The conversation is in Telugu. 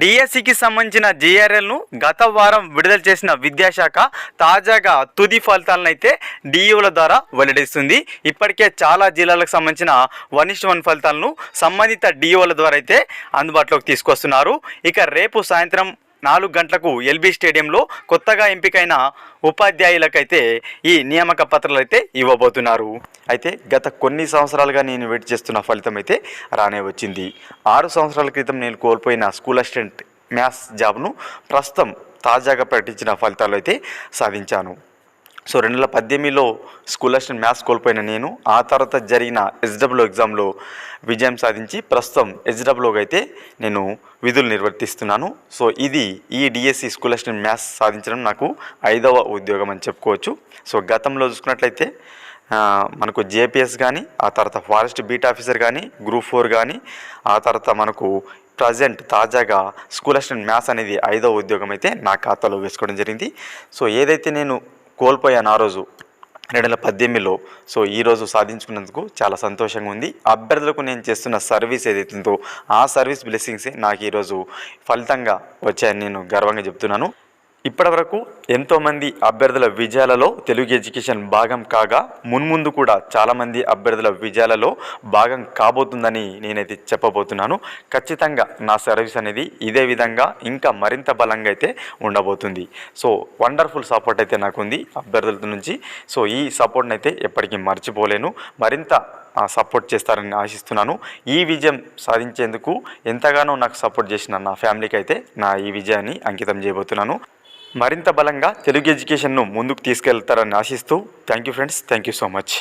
డిఎస్సికి సంబంధించిన జిఆర్ఎల్ను గత వారం విడుదల చేసిన విద్యాశాఖ తాజాగా తుది ఫలితాలను అయితే డిఈఓల ద్వారా వెల్లడిస్తుంది. ఇప్పటికే చాలా జిల్లాలకు సంబంధించిన వన్ ఇస్ట్ వన్ ఫలితాలను సంబంధిత డిఈఓల ద్వారా అయితే అందుబాటులోకి తీసుకొస్తున్నారు. ఇక రేపు సాయంత్రం నాలుగు గంటలకు ఎల్బీ స్టేడియంలో కొత్తగా ఎంపికైన ఉపాధ్యాయులకైతే ఈ నియామక పత్రాలు అయితే ఇవ్వబోతున్నారు. అయితే గత కొన్ని సంవత్సరాలుగా నేను వెయిట్ చేస్తున్న ఫలితం అయితే రానే వచ్చింది. ఆరు సంవత్సరాల క్రితం నేను కోల్పోయిన స్కూల్ అసిస్టెంట్ మ్యాథ్స్ జాబ్ను ప్రస్తుతం తాజాగా ప్రకటించిన ఫలితాలు అయితే సాధించాను. సో రెండు వేల పద్దెనిమిదిలో స్కూల్ అసిస్టెంట్ మ్యాథ్స్ కోల్పోయిన నేను ఆ తర్వాత జరిగిన ఎస్డబ్ల్యూ ఎగ్జామ్లో విజయం సాధించి ప్రస్తుతం ఎస్డబ్ల్యూకి అయితే నేను విధులు నిర్వర్తిస్తున్నాను. సో ఇది ఈ డిఎస్సి స్కూల్ అసిస్టెంట్ మ్యాథ్స్ సాధించడం నాకు ఐదవ ఉద్యోగం అని చెప్పుకోవచ్చు. సో గతంలో చూసుకున్నట్లయితే మనకు జేపీఎస్ కానీ ఆ తర్వాత ఫారెస్ట్ బీట్ ఆఫీసర్ కానీ గ్రూప్ ఫోర్ కానీ ఆ తర్వాత మనకు ప్రజెంట్ తాజాగా స్కూల్ అసిస్టెంట్ మ్యాథ్స్ అనేది ఐదో ఉద్యోగం అయితే నా ఖాతాలో వేసుకోవడం జరిగింది. సో ఏదైతే నేను కోల్పోయాను ఆ రోజు. రెండు వేల పద్దెనిమిదిలో. సో ఈరోజు సాధించుకున్నందుకు చాలా సంతోషంగా ఉంది. అభ్యర్థులకు నేను చేస్తున్న సర్వీస్ ఏదైతే ఉందో ఆ సర్వీస్ బ్లెస్సింగ్సే నాకు ఈరోజు ఫలితంగా వచ్చాయని నేను గర్వంగా చెప్తున్నాను. ఇప్పటివరకు ఎంతోమంది అభ్యర్థుల విజయాలలో తెలుగు ఎడ్యుకేషన్ భాగం కాగా మున్ముందు కూడా చాలామంది అభ్యర్థుల విజయాలలో భాగం కాబోతుందని నేనైతే చెప్పబోతున్నాను. ఖచ్చితంగా నా సర్వీస్ అనేది ఇదే విధంగా ఇంకా మరింత బలంగా అయితే ఉండబోతుంది. సో వండర్ఫుల్ సపోర్ట్ అయితే నాకు ఉంది అభ్యర్థుల నుంచి. సో ఈ సపోర్ట్ని అయితే ఎప్పటికీ మర్చిపోలేను. మరింత సపోర్ట్ చేస్తారని ఆశిస్తున్నాను. ఈ విజయం సాధించేందుకు ఎంతగానో నాకు సపోర్ట్ చేసిన నా ఫ్యామిలీకి అయితే నా ఈ విజయాన్ని అంకితం చేయబోతున్నాను. మరింత బలంగా తెలుగు ఎడ్యుకేషన్ను ముందుకు తీసుకెళ్తారని ఆశిస్తూ thank you friends thank you so much.